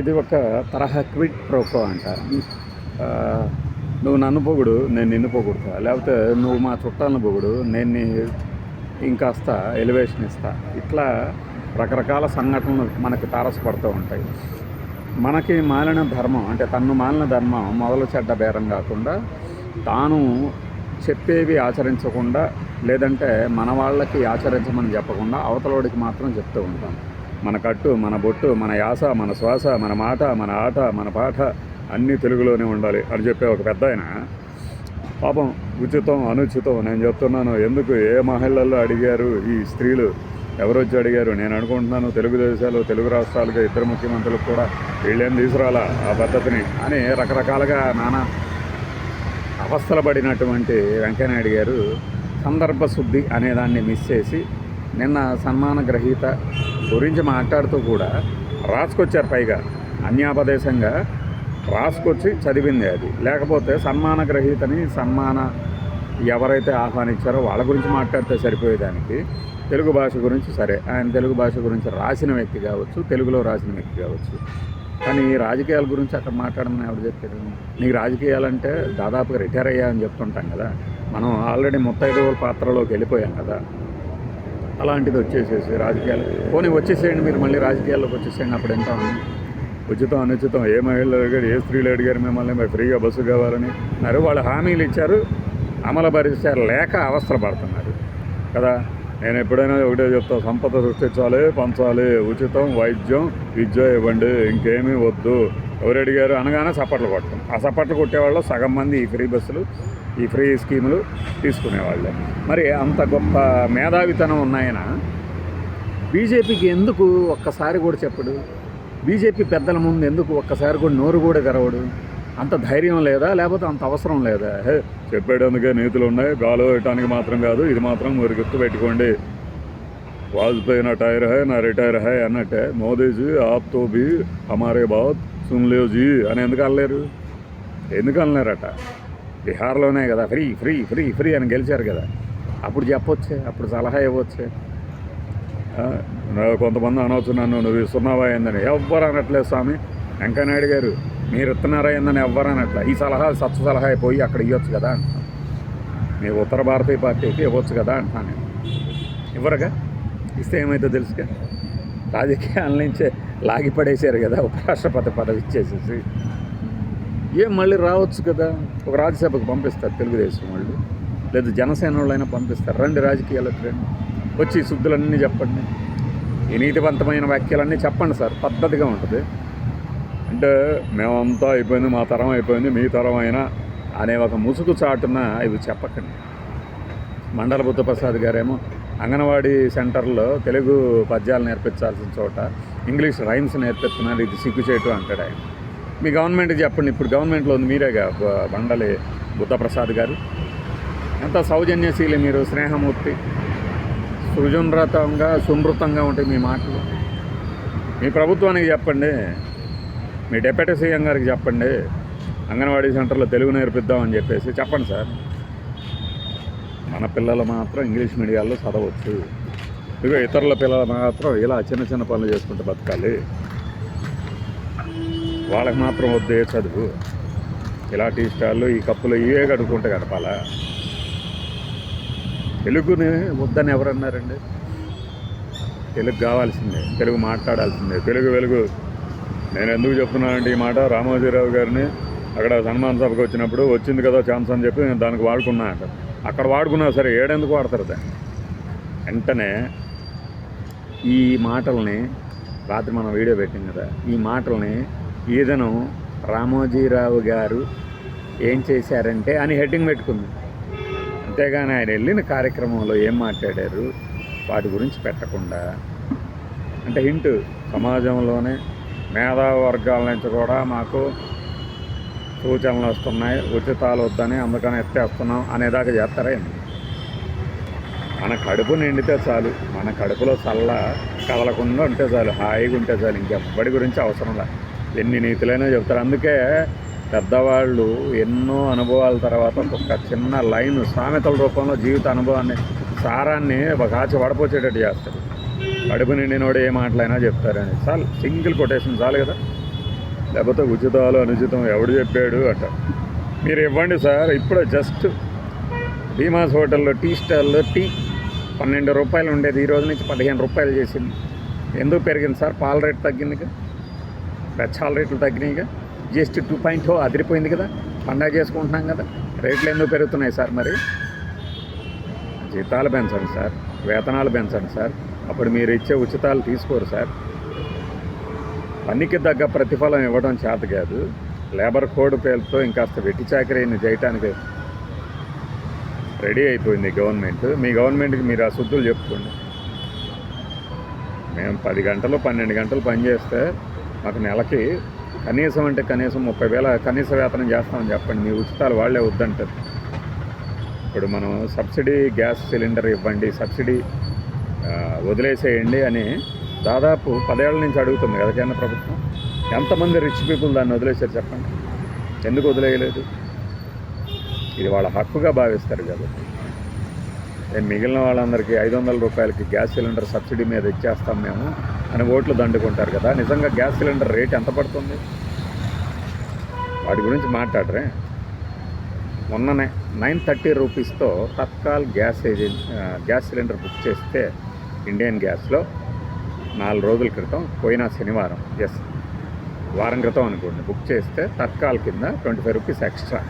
ఇది ఒక తరహా క్విట్ ప్రోకో అంట. నువ్వు నన్ను పొగుడు నేను నిన్ను పొగుడుతా. లేకపోతే నువ్వు మా చుట్టాలను పొగుడు నేను నీ ఇంకాస్త ఎలివేషన్ ఇస్తా. ఇట్లా రకరకాల సంఘటనలు మనకి తారసపడుతూ ఉంటాయి. మనకి మాలిన ధర్మం అంటే తన్ను మాలిన ధర్మం మొదలు చెడ్డ బేరం కాకుండా తాను చెప్పేవి ఆచరించకుండా లేదంటే మన వాళ్ళకి ఆచరించమని చెప్పకుండా అవతలోడికి మాత్రం చెప్తూ ఉంటాం. మన కట్టు మన బొట్టు మన యాస మన శ్వాస మన మాట మన ఆట మన పాట అన్నీ తెలుగులోనే ఉండాలి అని చెప్పే ఒక పెద్ద ఆయన. పాపం ఉచితం అనుచితం నేను చెప్తున్నాను ఎందుకు ఏ మహిళల్లో అడిగారు ఈ స్త్రీలు? ఎవరు వచ్చి అడిగారు? నేను అనుకుంటున్నాను తెలుగు దేశాలు తెలుగు రాష్ట్రాలుగా ఇద్దరు ముఖ్యమంత్రులకు కూడా వీళ్ళేం తీసుకురాలా ఆ పద్ధతిని అని రకరకాలుగా నానా అవస్థలు పడినటువంటి వెంకయ్యనాయుడు గారు సందర్భ శుద్ధి అనేదాన్ని మిస్ చేసి నిన్న సన్మాన గ్రహీత గురించి మాట్లాడుతూ కూడా రాసుకొచ్చారు పైగా అన్యాపదేశంగా రాసుకొచ్చి చదివింది అది. లేకపోతే సన్మాన గ్రహీతని సన్మాన ఎవరైతే ఆహ్వానించారో వాళ్ళ గురించి మాట్లాడితే సరిపోయేదానికి తెలుగు భాష గురించి సరే. ఆయన తెలుగు భాష గురించి రాసిన వ్యక్తి కావచ్చు తెలుగులో రాసిన వ్యక్తి కావచ్చు. కానీ ఈ రాజకీయాల గురించి అక్కడ మాట్లాడమని ఎవరు చెప్పారు? నీకు రాజకీయాలంటే దాదాపుగా రిటైర్ అయ్యా అని చెప్తుంటాం కదా. మనం ఆల్రెడీ ముత్తైదువుల పాత్రలోకి వెళ్ళిపోయాం కదా. అలాంటిది వచ్చేసేసి రాజకీయాలు. పోనీ వచ్చేసేయండి మీరు మళ్ళీ రాజకీయాల్లోకి వచ్చేసేయండి అప్పుడు ఎంత ఉంది? ఉచితం అనుచితం ఏ మహిళలు అడిగారు ఏ స్త్రీలు అడిగారు మిమ్మల్ని మరి ఫ్రీగా బస్సు కావాలని. అన్నారు వాళ్ళు హామీలు ఇచ్చారు అమలు పరిచారు లేక అవసరపడుతున్నారు కదా? నేను ఎప్పుడైనా ఒకటే చెప్తా సంపద సృష్టించాలి పంచాలి ఉచితం వైద్యం విద్య ఇవ్వండి ఇంకేమీ వద్దు. ఎవరు అడిగారు అనగానే చప్పట్లు కొట్టడం. ఆ చప్పట్లు కొట్టేవాళ్ళు సగం మంది ఈ ఫ్రీ బస్సులు ఈ ఫ్రీ స్కీములు తీసుకునేవాళ్ళే. మరి అంత గొప్ప మేధావితనం ఉన్నాయన? బీజేపీకి ఎందుకు ఒక్కసారి కూడా చెప్పడు? బీజేపీ పెద్దల ముందు ఎందుకు ఒక్కసారి కూడా నోరు కూడా తెరవడు? అంత ధైర్యం లేదా? లేకపోతే అంత అవసరం లేదా? హే చెప్పేటందుకే నీతులు ఉన్నాయి. గాలో వేయటానికి మాత్రం కాదు ఇది మాత్రం మీరు గుర్తు పెట్టుకోండి వాజ్పేయి నా టైర్ హై నా రిటైర్ హై అన్నట్టే మోదీజీ ఆప్తో భీ హమారే బాత్ సున్ జీ అని ఎందుకు అనలేరు ఎందుకు అనలేరట బీహార్లోనే కదా ఫ్రీ ఫ్రీ ఫ్రీ ఫ్రీ అని గెలిచారు కదా అప్పుడు చెప్పొచ్చే అప్పుడు సలహా ఇవ్వచ్చే కొంతమంది అనవచ్చు నన్ను నువ్వు ఇస్తున్నావా ఏందని ఎవ్వరు అనట్లేదు స్వామి వెంకయ్యనాయుడు గారు మీరు ఇస్తున్నారా ఏందని ఎవ్వరు అనట్లే. ఈ సలహా సత్స సలహా అయిపోయి అక్కడ ఇవ్వచ్చు కదా అంటున్నాను. మీ ఉత్తర భారతీయ పార్టీకి ఇవ్వచ్చు కదా అంటున్నాను ఇవ్వరుగా? ఇస్తే ఏమైతే తెలుసుగా? రాజకీయాల నుంచే లాగిపడేసారు కదా ఉపరాష్ట్రపతి పదవి ఇచ్చేసేసి. ఏం మళ్ళీ రావచ్చు కదా? ఒక రాజ్యసభకు పంపిస్తారు తెలుగుదేశం వాళ్ళు. లేదు జనసేన వాళ్ళైనా పంపిస్తారు. రండి రాజకీయాలకు రండి. వచ్చి శుద్ధులన్నీ చెప్పండి. ఈ నీతివంతమైన వ్యాఖ్యలన్నీ చెప్పండి సార్. పద్ధతిగా ఉంటుంది. అంటే మేమంతా అయిపోయింది మా తరం అయిపోయింది మీ తరం అయినా అనే ఒక ముసుగు చాటున ఇవి చెప్పకండి. మండల బుద్ధప్రసాద్ గారేమో అంగన్వాడీ సెంటర్లో తెలుగు పద్యాలు నేర్పించాల్సిన చోట ఇంగ్లీష్ రైమ్స్ నేర్పిస్తున్నారు ఇది సిగ్గుచేటు అంటాడు ఆయన. మీ గవర్నమెంట్కి చెప్పండి ఇప్పుడు గవర్నమెంట్లో ఉంది మీరేగా బండలి బుద్ధప్రసాద్ గారు? ఎంత సౌజన్యశీలి మీరు స్నేహమూర్తి? సృజనరతంగా సుమృతంగా ఉంటాయి మీ మాటలు. మీ ప్రభుత్వానికి చెప్పండి మీ డిప్యూటీ సీఎం గారికి చెప్పండి అంగన్వాడీ సెంటర్లో తెలుగు నేర్పిద్దామని చెప్పేసి చెప్పండి సార్. మన పిల్లలు మాత్రం ఇంగ్లీష్ మీడియాల్లో చదవచ్చు. ఇక ఇతరుల పిల్లలు మాత్రం ఇలా చిన్న చిన్న పనులు చేసుకుంటూ బతకాలి. వాళ్ళకి మాత్రం వద్దే చదువు. ఇలా టీ స్టాల్లో ఈ కప్పులు ఇవే కడుక్కుంటే గడపాలా? తెలుగుని వద్దని ఎవరన్నారండి? తెలుగు కావాల్సిందే తెలుగు మాట్లాడాల్సిందే. తెలుగు వెలుగు. నేను ఎందుకు చెప్తున్నానంటే ఈ మాట? రామోజీరావు గారిని అక్కడ సన్మాన్ సభకు వచ్చినప్పుడు వచ్చింది కదా ఛాన్స్ అని చెప్పి నేను దానికి వాడుకున్నాను అంట అక్కడ వాడుకున్నా సరే ఏడెందుకు వాడతారు దాన్ని? వెంటనే ఈ మాటల్ని రాత్రి మనం వీడియో పెట్టింది కదా ఈ మాటల్ని ఈదను రామోజీరావు గారు ఏం చేశారంటే అని హెడ్డింగ్ పెట్టుకుంది. అంతేగాని ఆయన వెళ్ళిన కార్యక్రమంలో ఏం మాట్లాడారు? వాటి గురించి పెట్టకుండా. అంటే హింట్ సమాజంలోనే మేధావి వర్గాల నుంచి కూడా మాకు సూచనలు వస్తున్నాయి ఉచితాలు వద్దని అందుకని ఎత్తేస్తున్నాం అనేదాకా చేస్తారా మన కడుపు నిండితే చాలు మన కడుపులో చల్ల కదలకుండా ఉంటే చాలు హాయిగా ఉంటే చాలు ఇంకెవ్వడి గురించి అవసరం లే. ఎన్ని నీతులైనా చెప్తారు అందుకే పెద్దవాళ్ళు ఎన్నో అనుభవాల తర్వాత ఒక చిన్న లైన్ సామెతల రూపంలో జీవిత అనుభవాన్ని సారాన్ని ఒక ఆచి వడపోచేటట్టు చేస్తారు. కడుపు నిండినోడు ఏ మాటలైనా చెప్తారని. చాలు సింగిల్ కొటేషన్ చాలు కదా. లేకపోతే ఉచితాలు అనుచితం ఎవడు చెప్పాడు అట. మీరు ఇవ్వండి సార్ ఇప్పుడు జస్ట్ భీమాస్ హోటల్లో టీ స్టాల్లో టీ పన్నెండు రూపాయలు ఉండేది ఈ రోజు నుంచి పదిహేను రూపాయలు చేసింది. ఎందుకు పెరిగింది సార్? పాల రేటు తగ్గిందిగా? బెచ్చాల రేట్లు తగ్గినాయిగా? జిఎస్టీ టూ పాయింట్ అదిరిపోయింది కదా? పండగ చేసుకుంటున్నాం కదా? రేట్లు ఎందుకు పెరుగుతున్నాయి సార్ మరి? జీతాలు పెంచండి సార్ వేతనాలు పెంచండి సార్. అప్పుడు మీరు ఇచ్చే ఉచితాలు తీసుకోరు సార్. పనికి తగ్గ ప్రతిఫలం ఇవ్వడం చేత కాదు. లేబర్ కోడ్ పేరుతో ఇంకాస్త వెట్టి చాకరీని చేయటానికి రెడీ అయిపోయింది గవర్నమెంట్. మీ గవర్నమెంట్కి మీరు ఆ శుద్ధులు చెప్పుకోండి. మేము పది గంటలు పన్నెండు గంటలు పనిచేస్తే మాకు నెలకి కనీసం అంటే కనీసం ముప్పై వేల కనీస వేతనం చేస్తామని చెప్పండి. మీ ఉచితాలు వాళ్ళే వద్దంటారు. ఇప్పుడు మనం సబ్సిడీ గ్యాస్ సిలిండర్ ఇవ్వండి సబ్సిడీ వదిలేసేయండి అని దాదాపు పదేళ్ళ నుంచి అడుగుతుంది కదా కేంద్ర ప్రభుత్వం. ఎంతమంది రిచ్ పీపుల్ దాన్ని వదిలేశారు చెప్పండి. ఎందుకు వదిలేయలేదు? ఇది వాళ్ళ హక్కుగా భావిస్తారు కాబట్టి నేను మిగిలిన వాళ్ళందరికీ ఐదు వందల రూపాయలకి గ్యాస్ సిలిండర్ సబ్సిడీ మీద ఇచ్చేస్తాం మేము అని ఓట్లు దండుకుంటారు కదా. నిజంగా గ్యాస్ సిలిండర్ రేట్ ఎంత పడుతుంది? వాటి గురించి మాట్లాడరే. మొన్ననే nine thirty రూపీస్తో Tatkal gas agency gas cylinder book చేస్తే ఇండియన్ గ్యాస్లో నాలుగు రోజుల క్రితం పోయిన శనివారం ఎస్ వారం క్రితం అనుకోండి బుక్ చేస్తే తత్కాల్ కింద twenty five rupees extra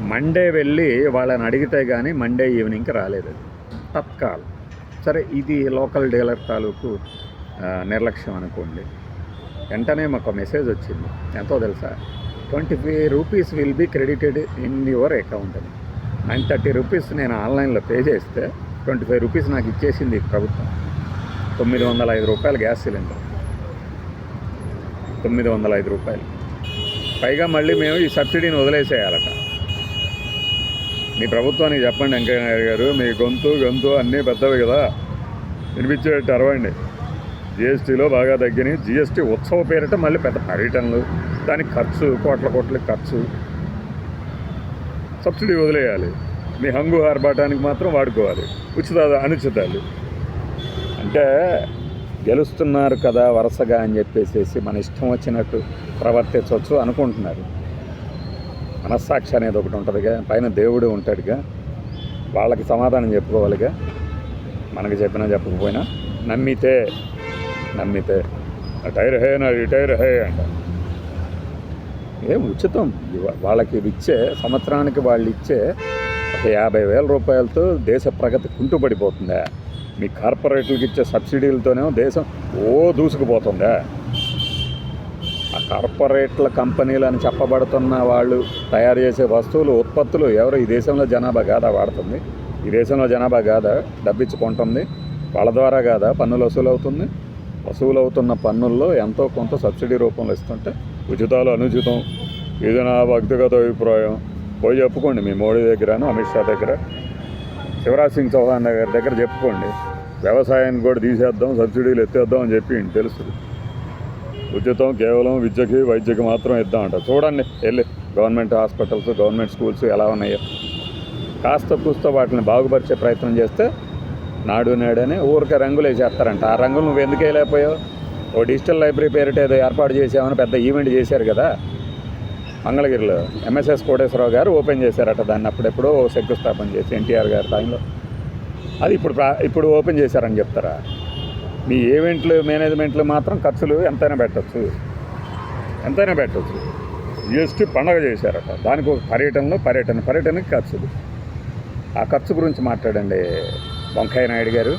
Monday వెళ్ళి వాళ్ళని అడిగితే కానీ మండే ఈవినింగ్కి రాలేదు అది. తత్కాల్. సరే ఇది లోకల్ డీలర్ తాలూకు నిర్లక్ష్యం అనుకోండి. వెంటనే మాకు మెసేజ్ వచ్చింది. ఎంతో తెలుసా? Twenty five rupees will be credited in your account అని. నైన్ థర్టీ రూపీస్ నేను ఆన్లైన్లో పే చేస్తే ట్వంటీ ఫైవ్ రూపీస్ నాకు ఇచ్చేసింది ప్రభుత్వం. తొమ్మిది వందల ఐదు రూపాయలు గ్యాస్ సిలిండర్. తొమ్మిది వందల ఐదు రూపాయలు. పైగా మళ్ళీ మేము ఈ సబ్సిడీని వదిలేసేయాలట. మీ ప్రభుత్వానికి చెప్పండి వెంకయ్యనాయుడు గారు మీ గొంతు గొంతు అన్నీ పెద్దవి కదా. వినిపించేటట్టు అరవండి. జిఎస్టీలో బాగా తగ్గినాయి. జిఎస్టీ ఉత్సవ పేరిట మళ్ళీ పెద్ద పర్యటనలు దానికి ఖర్చు కోట్ల కోట్ల ఖర్చు. సబ్సిడీ వదిలేయాలి. మీ హంగు ఆర్భాటానికి మాత్రం వాడుకోవాలి. ఉచిత అనుచితాలు. అంటే గెలుస్తున్నారు కదా వరుసగా అని చెప్పేసి మన ఇష్టం వచ్చినట్టు ప్రవర్తించవచ్చు అనుకుంటున్నారు. మనస్సాక్షి అనేది ఒకటి ఉంటుందిగా పైన దేవుడు ఉంటాడుగా వాళ్ళకి సమాధానం చెప్పుకోవాలిగా మనకి చెప్పినా చెప్పకపోయినా నమ్మితే నమ్మితే టైర్ హే నా రిటైర్ హే అంట. ఏం ఉచితం? వాళ్ళకి ఇచ్చే సంవత్సరానికి వాళ్ళు ఇచ్చే ఒక యాభై వేల రూపాయలతో దేశ ప్రగతి కుంటుపడిపోతుందా? మీ కార్పొరేట్లకు ఇచ్చే సబ్సిడీలతోనే దేశం ఓ దూసుకుపోతుందా. ఆ కార్పొరేట్ల కంపెనీలు అని చెప్పబడుతున్న వాళ్ళు తయారు చేసే వస్తువులు ఉత్పత్తులు ఎవరు ఈ దేశంలో జనాభా కాదా వాడుతుంది? ఈ దేశంలో జనాభా కాదా డబ్బిచ్చుకుంటుంది. వాళ్ళ ద్వారా కాదా పన్నులు వసూలు అవుతుంది వసూలు అవుతున్న పన్నుల్లో ఎంతో కొంత సబ్సిడీ రూపంలో ఇస్తుంటే ఉచితాలు అనుచితం. ఇది నా వ్యక్తిగత అభిప్రాయం. పోయి చెప్పుకోండి మీ మోడీ దగ్గరను అమిత్ షా దగ్గర. శివరాజ్ సింగ్ చౌహాన్ గారి దగ్గర చెప్పుకోండి. వ్యవసాయాన్ని కూడా తీసేద్దాం సబ్సిడీలు ఎత్తేద్దాం అని చెప్పి తెలుసు ఉచితం కేవలం విద్యకి వైద్యకి మాత్రం ఇద్దామంట. చూడండి వెళ్ళి గవర్నమెంట్ హాస్పిటల్స్ గవర్నమెంట్ స్కూల్స్ ఎలా ఉన్నాయో. కాస్త కూస్త వాటిని బాగుపరిచే ప్రయత్నం చేస్తే నాడు నేడని ఊరికే రంగులు వేసేస్తారంట. ఆ రంగులు నువ్వు ఎందుకు వేయలేకపోయావు? ఓ డిజిటల్ లైబ్రరీ పేరిట ఏదో ఏర్పాటు చేసామని పెద్ద ఈవెంట్ చేశారు కదా. మంగళగిరిలో ఎంఎస్ఎస్ కోటేశ్వరరావు గారు ఓపెన్ చేశారట దాన్ని అప్పుడెప్పుడో శంకుస్థాపన చేసి ఎన్టీఆర్ గారి టైంలో అది ఇప్పుడు ప్రా- ఇప్పుడు ఓపెన్ చేశారని చెప్తారా? మీ ఈవెంట్లు మేనేజ్మెంట్లు మాత్రం ఖర్చులు ఎంతైనా పెట్టచ్చు. ఎంతైనా పెట్టచ్చు. జిఎస్టీ పండగ చేశారట. దానికి ఒక పర్యటనలో పర్యటన పర్యటనకి ఖర్చులు. ఆ ఖర్చు గురించి మాట్లాడండి వంకాయ నాయుడు గారు.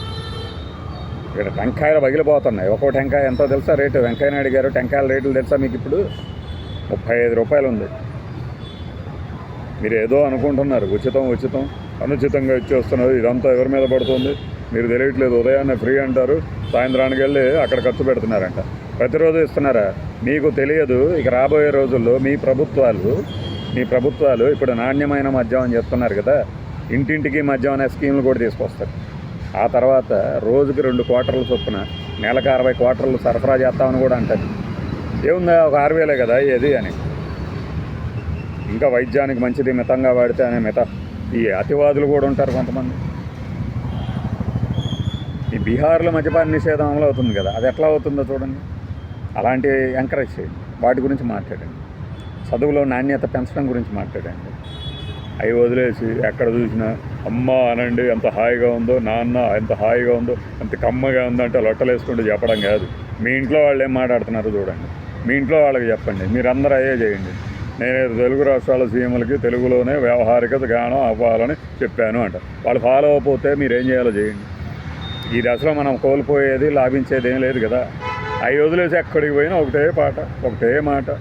ఇక్కడ టెంకాయలు పగిలిపోతున్నాయి. ఒక్కో టెంకాయ ఎంతో తెలుసా రేటు? వెంకయ్య నాయుడు గారు టెంకాయల రేట్లు తెలుసా మీకు ఇప్పుడు? ముప్పై ఐదు రూపాయలు ఉంది మీరు ఏదో అనుకుంటున్నారు ఉచితం ఉచితం అనుచితంగా ఇచ్చేస్తున్నారు ఇదంతా ఎవరి మీద పడుతుంది? మీరు తెలియట్లేదు ఉదయాన్నే ఫ్రీ అంటారు సాయంత్రానికి వెళ్ళి అక్కడ ఖర్చు పెడుతున్నారంట. ప్రతిరోజు ఇస్తున్నారా? మీకు తెలియదు ఇక రాబోయే రోజుల్లో మీ ప్రభుత్వాలు మీ ప్రభుత్వాలు ఇప్పుడు నాణ్యమైన మద్యం అని చెప్తున్నారు కదా ఇంటింటికి మద్యం అనే స్కీమ్లు కూడా తీసుకొస్తారు. ఆ తర్వాత రోజుకి రెండు క్వార్టర్లు చొప్పున నెలకు అరవై క్వార్టర్లు సరఫరా చేస్తామని కూడా అంటారు. ఏముందా ఒక ఆరు వేలే కదా ఏది అని. ఇంకా వైద్యానికి మంచిది మితంగా వాడితే అనే మిత. ఈ అతివాదులు కూడా ఉంటారు కొంతమంది. ఈ బీహార్లో మద్యపాన నిషేధం అమలు అవుతుంది కదా అది ఎట్లా అవుతుందో చూడండి. అలాంటి ఎంకరేజ్ చేయండి. వాటి గురించి మాట్లాడండి. చదువులో నాణ్యత పెంచడం గురించి మాట్లాడండి. అవి వదిలేసి ఎక్కడ చూసినా అమ్మ అనండి ఎంత హాయిగా ఉందో నాన్న ఎంత హాయిగా ఉందో ఎంత కమ్మగా ఉందో అంటే లొట్టలేసుకుంటూ చెప్పడం కాదు. మీ ఇంట్లో వాళ్ళు ఏం మాట్లాడుతున్నారో చూడండి. మీ ఇంట్లో వాళ్ళకి చెప్పండి. మీరందరూ అయ్యే చేయండి. నేను తెలుగు రాష్ట్రాల సీఎంలకి తెలుగులోనే వ్యవహారికత గానం అవ్వాలని చెప్పాను అంట. వాళ్ళు ఫాలో అవ్వకపోతే మీరేం చేయాలో చేయండి. ఈ దశలో మనం కోల్పోయేది లాభించేది ఏం లేదు కదా. అవి వదిలేసి ఎక్కడికి పోయినా ఒకటే పాట ఒకటే మాట.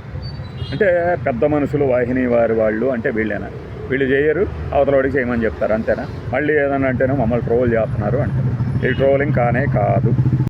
అంటే పెద్ద మనుషులు వాహిని వారి వాళ్ళు అంటే వీళ్ళేనా? వీళ్ళు చేయరు అవతలవాడికి చేయమని చెప్తారు అంతేనా? మళ్ళీ ఏదన్నా అంటేనే మమ్మల్ని ట్రోల్ చేస్తున్నారు అంటారు. ఈ ట్రోలింగ్ కానే కాదు.